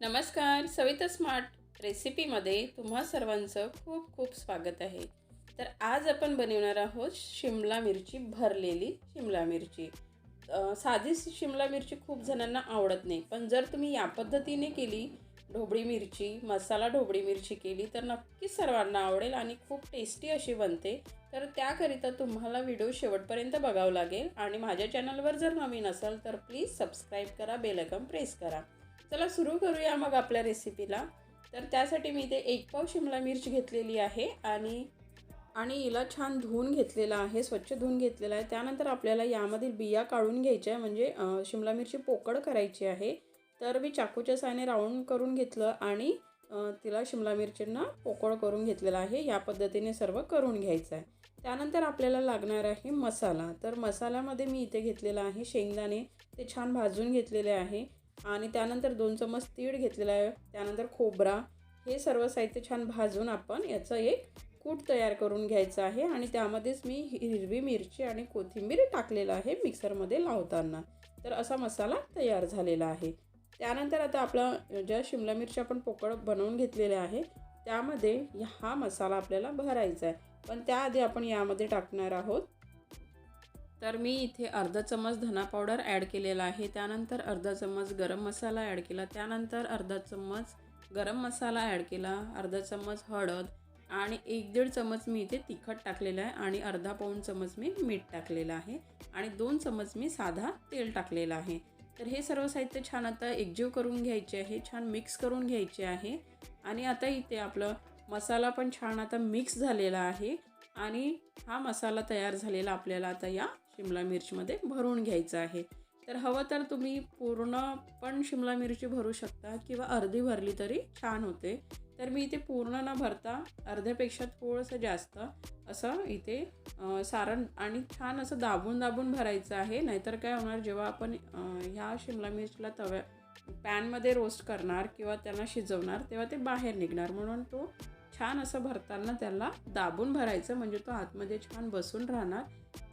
नमस्कार सविता स्मार्ट रेसिपीमध्ये तुम्हा सर्वांचं खूप खूप स्वागत आहे. तर आज आपण बनवणार आहोत शिमला मिरची भरलेली शिमला मिरची. साधी शिमला मिरची खूप जणांना आवडत नाही पण जर तुम्ही या पद्धतीने केली ढोबळी मिरची मसाला ढोबळी मिरची केली तर नक्कीच सर्वांना आवडेल आणि खूप टेस्टी अशी बनते. तर त्याकरिता तुम्हाला व्हिडिओ शेवटपर्यंत बघावं लागेल आणि माझ्या चॅनलवर जर नवीन असाल तर प्लीज सबस्क्राईब करा बेलकम प्रेस करा. चला सुरू करूया मग आपल्या रेसिपीला तर त्यासाठी मी इथे एक पाव शिमला मिरची घेतलेली आहे आणि आणि हिला छान धुवून घेतलेला आहे स्वच्छ धुवून घेतलेला आहे. त्यानंतर आपल्याला यामधील बिया काढून घ्यायच्या आहे म्हणजे शिमला मिरची पोकळ करायची आहे. तर मी चाकूच्या साने राऊंड करून घेतलं आणि तिला शिमला मिरचींना पोकळ करून घेतलेला आहे. या पद्धतीने सर्व करून घ्यायचं आहे. त्यानंतर आपल्याला लागणार आहे मसाला. तर मसाल्यामध्ये मी इथे घेतलेला आहे शेंगदाणे. ते छान भाजून घेतलेले आहे. आणि त्यानंतर दोन चमच तीळ घेतलेला आहे. त्यानंतर खोबरा. हे सर्व साहित्य छान भाजून आपण याचं एक कूट तयार करून घ्यायचं आहे. आणि त्यामध्येच मी हिरवी मिरची आणि कोथिंबीर टाकलेलं आहे मिक्सरमध्ये लावताना. तर असा मसाला तयार झालेला आहे. त्यानंतर आता आपला ज्या शिमला मिरची आपण पोकळ बनवून घेतलेल्या आहे त्यामध्ये हा मसाला आपल्याला भरायचा आहे. पण त्याआधी आपण यामध्ये टाकणार आहोत तर मी इथे अर्धा चम्मच धना पावडर ॲड केलेला आहे. त्यानंतर अर्धा चम्मच गरम मसाला ॲड केला. त्यानंतर अर्धा चम्मच गरम मसाला ॲड केला. अर्धा चम्मच हळद आणि एक दीड चम्मच मी इथे तिखट टाकलेलं आहे आणि अर्धा पाऊण चम्मच मी मीठ टाकलेलं आहे आणि दोन चम्मच मी साधा तेल टाकलेलं आहे. तर हे सर्व साहित्य छान आता एकजीव करून घ्यायचे आहे छान मिक्स करून घ्यायचे आहे आणि आता इथे आपलं मसाला पण छान आता मिक्स झालेला आहे आणि हा मसाला तयार झालेला आपल्याला आता या शिमला मिरचीमध्ये भरून घ्यायचं आहे. तर हवं तर तुम्ही पूर्ण पण शिमला मिरची भरू शकता किंवा अर्धी भरली तरी छान होते. तर मी इथे पूर्ण न भरता अर्ध्यापेक्षा थोडंसं जास्त असं इथे सारण आणि छान असं दाबून दाबून भरायचं आहे. नाहीतर काय होणार जेव्हा आपण ह्या शिमला मिरचीला तव्या पॅनमध्ये रोस्ट करणार किंवा त्यांना शिजवणार तेव्हा ते बाहेर निघणार. म्हणून तो छान असं भरताना त्याला दाबून भरायचं म्हणजे तो आतमध्ये छान बसून राहणार.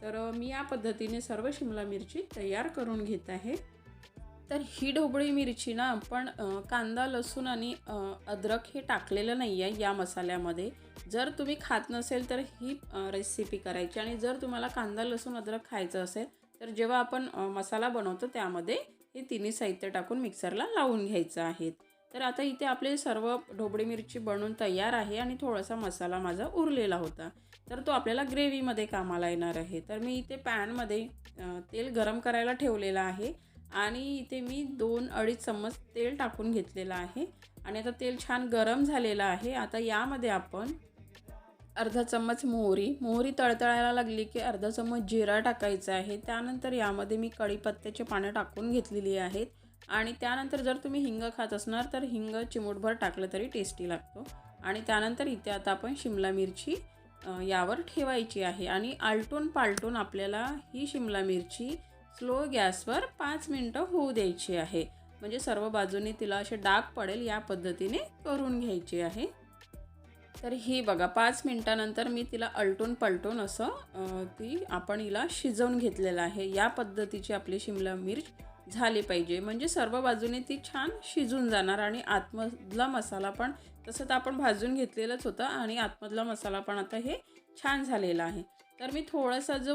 तर मी या पद्धतीने सर्व शिमला मिरची तयार करून घेत आहे. तर ही ढोबळी मिरची ना आपण कांदा लसूण आणि अद्रक हे टाकलेलं नाही आहे या मसाल्यामध्ये. जर तुम्ही खात नसेल तर ही रेसिपी करायची. आणि जर तुम्हाला कांदा लसूण अद्रक खायचं असेल तर जेव्हा आपण मसाला बनवतो त्यामध्ये हे तिन्ही साहित्य टाकून मिक्सरला लावून घ्यायचं आहे. तर आता इथे आपले सर्व ढोबळी मिरची बनवून तयार आहे आणि थोडासा मसाला माझा उरलेला होता. तर तो आपल्याला ग्रेव्हीमध्ये कामाला येणार आहे. तर मी इथे पॅनमध्ये तेल गरम करायला ठेवलेलं आहे आणि इथे मी दोन अडीच चम्मच तेल टाकून घेतलेलं आहे. आणि आता तेल छान गरम झालेलं आहे. आता यामध्ये आपण अर्धा चम्मच मोहरी मोहरी तळतळायला लागली की अर्धा चम्मच जिरा टाकायचा आहे. त्यानंतर यामध्ये मी कढीपत्त्याचे पानं टाकून घेतलेली आहेत. आणि त्यानंतर जर तुम्ही हिंग खात असणार तर हिंग चिमूटभर टाकलं तरी टेस्टी लागतो. आणि त्यानंतर इथे आता आपण शिमला मिरची यावर ठेवायची आहे. आणि आलटून पालटून आपल्याला ही शिमला मिरची स्लो गॅसवर पाच मिनटं होऊ द्यायची आहे. म्हणजे सर्व बाजूने तिला असे डाग पडेल या पद्धतीने करून घ्यायची आहे. तर ही बघा पाच मिनटानंतर मी तिला अलटून पलटून असं ती आपण हिला शिजवून घेतलेलं आहे. या पद्धतीची आपली शिमला मिर्च झाली पाहिजे. म्हणजे सर्व बाजूने ती छान शिजून जाणार आणि आतमधला मसाला पण तसं तर आपण भाजून घेतलेलंच होतं आणि आतमधला मसाला पण आता हे छान झालेला आहे. तर मी थोडासा जो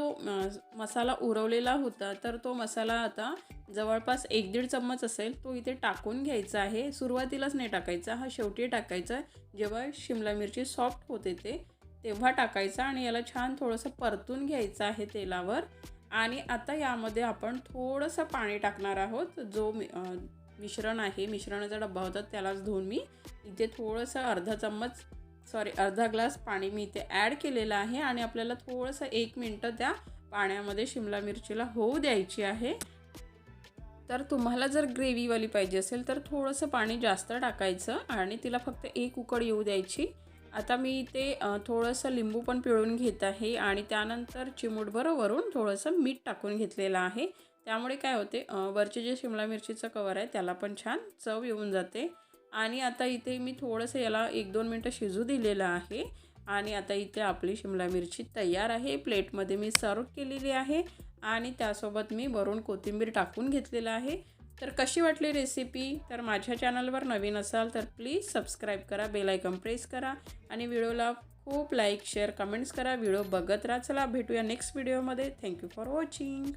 मसाला उरवलेला होता तर तो मसाला आता जवळपास एक दीड चम्मच असेल तो इथे टाकून घ्यायचा आहे. सुरुवातीलाच नाही टाकायचा हा शेवटी टाकायचा आहे. जेव्हा शिमला मिरची सॉफ्ट होते ते तेव्हा टाकायचा आणि याला छान थोडंसं परतून घ्यायचं आहे तेलावर. आणि आता यामध्ये आपण थोडंसं पाणी टाकणार आहोत. जो मि- मिश्रण आहे मिश्रणाचा डब्बा होता त्यालाच धुवून मी इथे थोडंसं अर्धा चम्मच सॉरी अर्धा ग्लास पाणी मी इथे ॲड केलेलं आहे आणि आपल्याला थोडंसं एक मिनटं त्या पाण्यामध्ये शिमला मिरचीला होऊ द्यायची आहे. तर तुम्हाला जर ग्रेव्हीवाली पाहिजे असेल तर थोडंसं पाणी जास्त टाकायचं आणि तिला फक्त एक उकड येऊ द्यायची. आता मी इथे थोडंसं लिंबू पण पिळून घेत आहे आणि त्यानंतर चिमूटभर वरून थोडंसं मीठ टाकून घेतलेलं आहे. त्यामुळे काय होते वरचे जे शिमला मिरचीचं कवर आहे त्याला पण छान चव येऊन जाते. आणि आता इथे मी थोडंसं याला एक दोन मिनटं शिजू दिलेलं आहे. आणि आता इथे आपली शिमला मिरची तयार आहे. प्लेटमध्ये मी सर्व केलेली आहे. आणि त्यासोबत मी वरून कोथिंबीर टाकून घेतलेलं आहे. तर कशी वाटली रेसिपी तर माझ्या चॅनलवर नवीन असाल तर प्लीज सबस्क्राईब करा बेलायकन प्रेस करा आणि व्हिडिओला खूप लाईक शेअर कमेंट्स करा. व्हिडिओ बघत राहा. चला भेटूया नेक्स्ट व्हिडिओमध्ये थँक्यू फॉर वॉचिंग